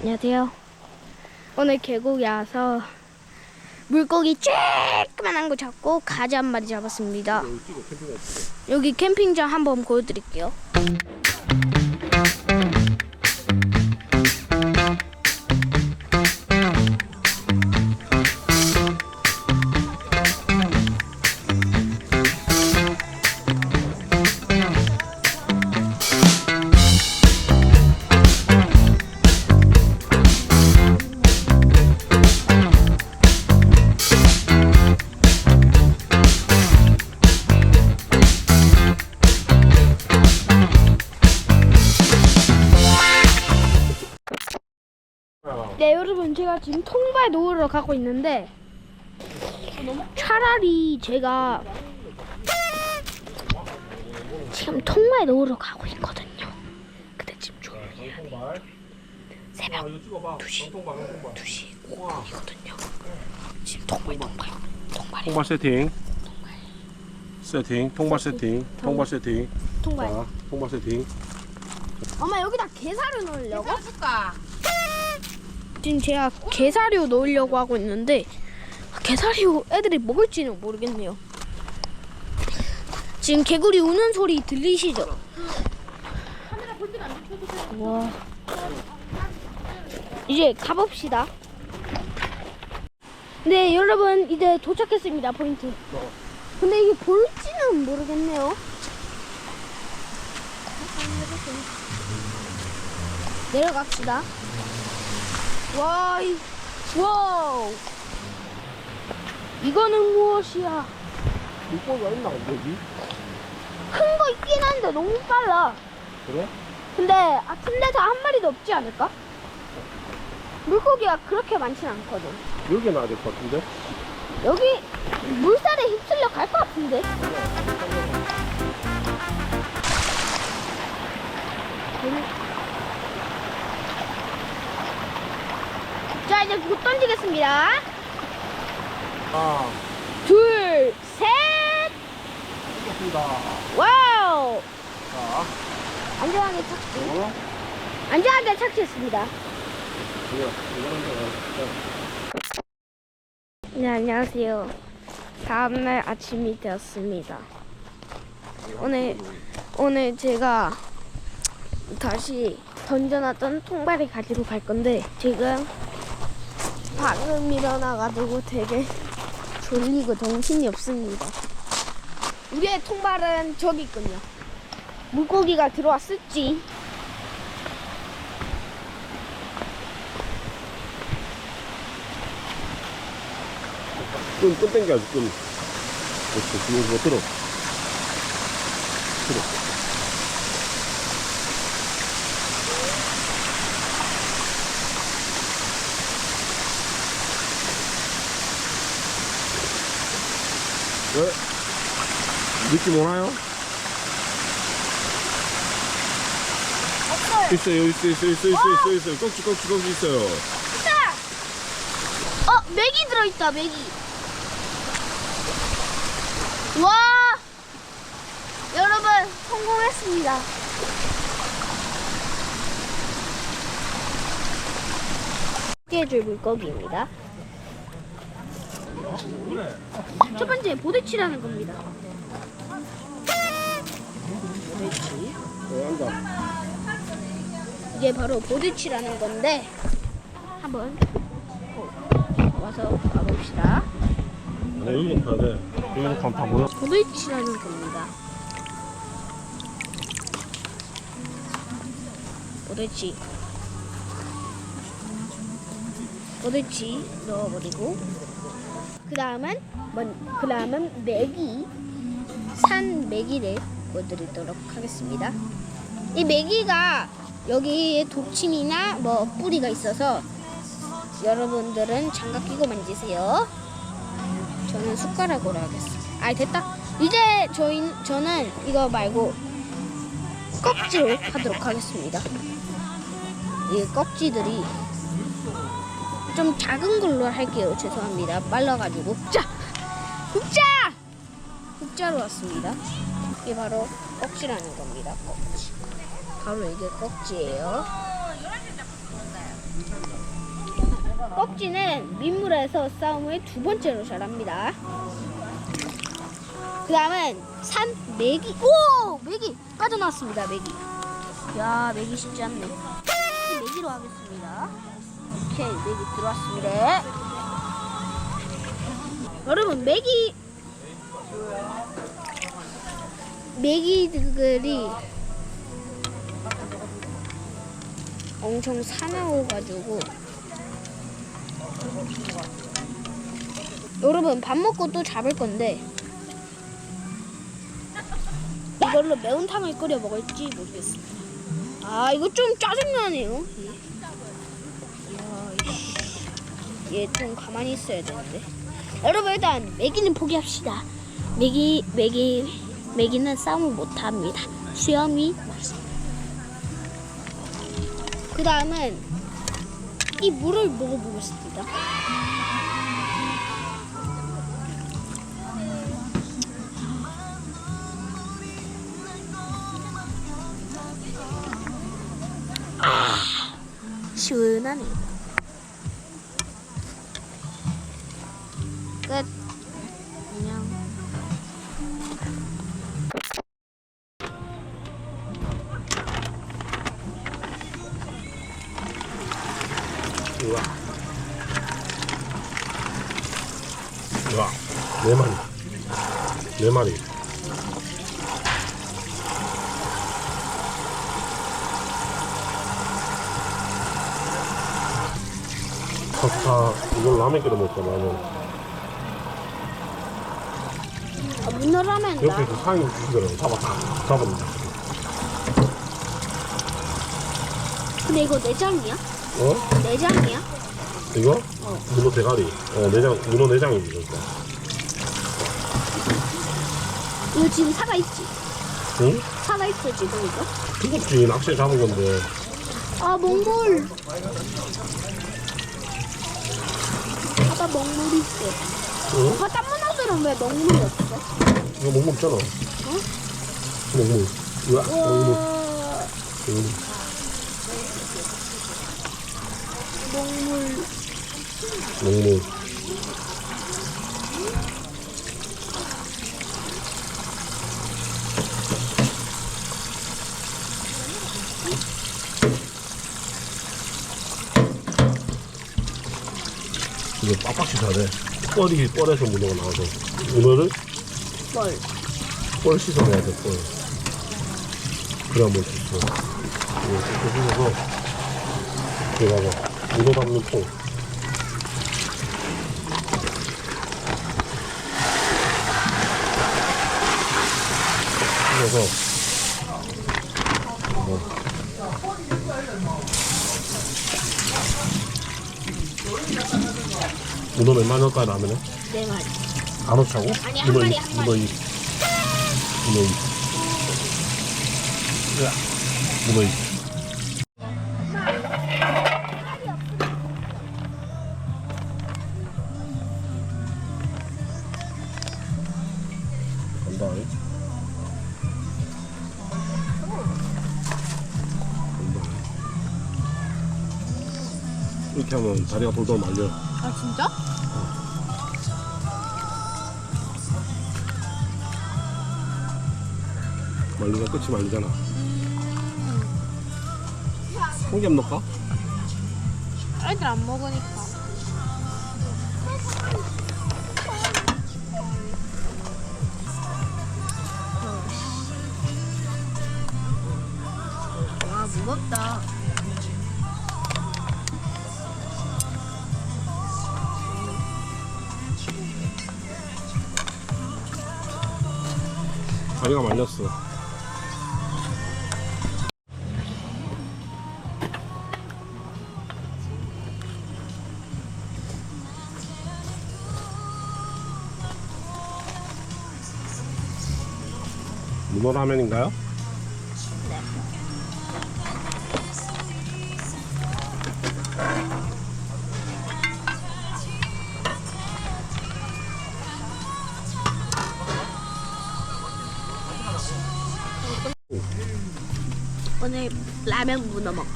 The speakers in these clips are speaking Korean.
안녕하세요. 오늘 계곡에 와서 물고기 쬐끄만한 거 잡고 가지 한 마리 잡았습니다. 여기 캠핑장 한번 보여드릴게요. 네 여러분 제가 지금 통발 놓으러 가고 있는데 차라리 제가 지금 통발 놓으러 가고 있거든요. 근데 지금 조용히 해야 돼요. 새벽 2시 2시 5분이거든요. 지금 통발 통발 통발이 통발 세팅. 세팅. 통발 세팅. 통발 세팅. 통발. 자, 통발 세팅. 엄마 여기다 게사료 넣으려고? 해줄까? 지금 제가 게사료 넣으려고 하고 있는데 게사료 애들이 먹을지는 모르겠네요. 지금 개구리 우는 소리 들리시죠? 와. 이제 가봅시다. 네, 여러분 이제 도착했습니다. 포인트. 근데 이게 볼지는 모르겠네요. 내려갑시다. 와, 이, 와우. 이거는 무엇이야? 물고기가 있나 여기? 큰 거 있긴 한데 너무 빨라. 그래? 근데 아, 틈내서 한 마리도 없지 않을까? 물고기가 그렇게 많진 않거든. 여기 나야 될 것 같은데? 여기 물살에 휩쓸려 갈 것 같은데. 자 이제 곧 던지겠습니다. 아, 둘, 셋, 좋습니다. 와우! 자, 안전하게 착지. 어? 안전하게 착지했습니다. 이거, 이거는 네, 안녕하세요. 다음날 아침이 되었습니다. 오늘, 오늘 제가 다시 던져놨던 통발을 가지고 갈 건데, 지금 방금 일어나가지고 되게 졸리고 정신이 없습니다. 우리의 통발은 저기 있군요. 물고기가 들어왔을지. 끈, 끈 땡겨야지, 끈. 그렇지, 지금 이거 들어. 들어. 왜? 느낌 오나요? 있어요, 있어요, 있어요, 있어요, 있어요, 있어요. 꺽지, 꺽지, 꺽지 있어요. 어, 맥이 들어있다, 맥이. 와! 여러분, 성공했습니다. 깨줄 물고기입니다. 첫 번째, 보드치라는 겁니다. 보드치. 어, 앉아. 이게 바로 보드치라는 건데, 한번 와서 가봅시다. 네, 여기 가야 돼. 여기 가면 다 모여. 보드치라는 겁니다. 보드치. 보드치 넣어버리고 그 다음은 그 다음은 메기 산 메기를 보여드리도록 하겠습니다. 이 메기가 여기에 독침이나 뭐 뿌리가 있어서 여러분들은 장갑 끼고 만지세요. 저는 숟가락으로 하겠습니다. 아 됐다. 이제 저희 저는 이거 말고 꺽지로 하도록 하겠습니다. 이 꺽지들이 좀 작은 걸로 할게요. 죄송합니다. 빨라가지고. 자, 국자, 국자로 왔습니다. 이게 바로 꺽지라는 겁니다. 꺽지. 바로 이게 꺽지예요. 꺽지는 민물에서 싸움을 두 번째로 잘합니다. 그 다음은 산 메기. 오! 메기! 빠져나왔습니다, 메기. 야, 메기 쉽지 않네. 메기로 하겠습니다. 오케이, 메기 들어왔습니다. 여러분, 메기. 메기들이 엄청 사나워가지고 여러분 밥 먹고 또 잡을 건데 이걸로 매운탕을 끓여 먹을지 모르겠습니다. 아 이거 좀 짜증나네요. 얘 좀 가만히 있어야 되는데. 여러분 일단 매기는 포기합시다. 매기 매기 매기는 싸움을 못합니다. 수염이. 그 다음은 이 물을 먹어보겠습니다. 아, 시원하네. 끝. 안녕. 우와. 우와. 네 마리. 네 마리. 파스타, 이걸 라면 끓여 먹자, 라면. 아, 문어라면 나. 옆에 그 상이 주시더라고. 잡았다. 잡았는데. 근데 이거 내장이야? 어? 내장이야? 이거? 문어 대가리. 어, 내장, 문어 내장이지, 그러니까. 이거 지금 살아있지? 응? 살아있어 지금 이거? 죽었지. 낚시에 잡은 건데. 아 몽골 아빠 먹물 있어 응? 아빠 딴 문화들은 왜 먹물이 없어? 이거 먹물 있잖아. 먹물. 우와, 먹물. 우와 먹물. 먹물 먹물. 이거 빡빡이 사네. 뻘이, 뻘에서 문어가 나와서. 문어를 뭘? 뻘 씻어내야 돼, 뻘. 그래야 먹을 수 있어. 이거 이렇게 씻어서, 이거 봐봐. 문어 담는 통. 씻어서, 문어 몇 마리 넣을까요, 라면에? 네 마리 안 넣자고? 아니, 한 문어 마리, 이- 한 문어 이. 문어 이. 으아. 문어 이. 간다. 이. 간다. 이렇게 하면 다리가 돌돌 말려. 아 진짜? 말리가 끝이 말리잖아. 홍삼 넣을까? 애들 안 먹으니까 와 무겁다 다리가 말렸어. 문어 라면인가요? 오늘 라면 문어 먹고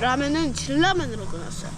라면은 진라면으로 끊었어요.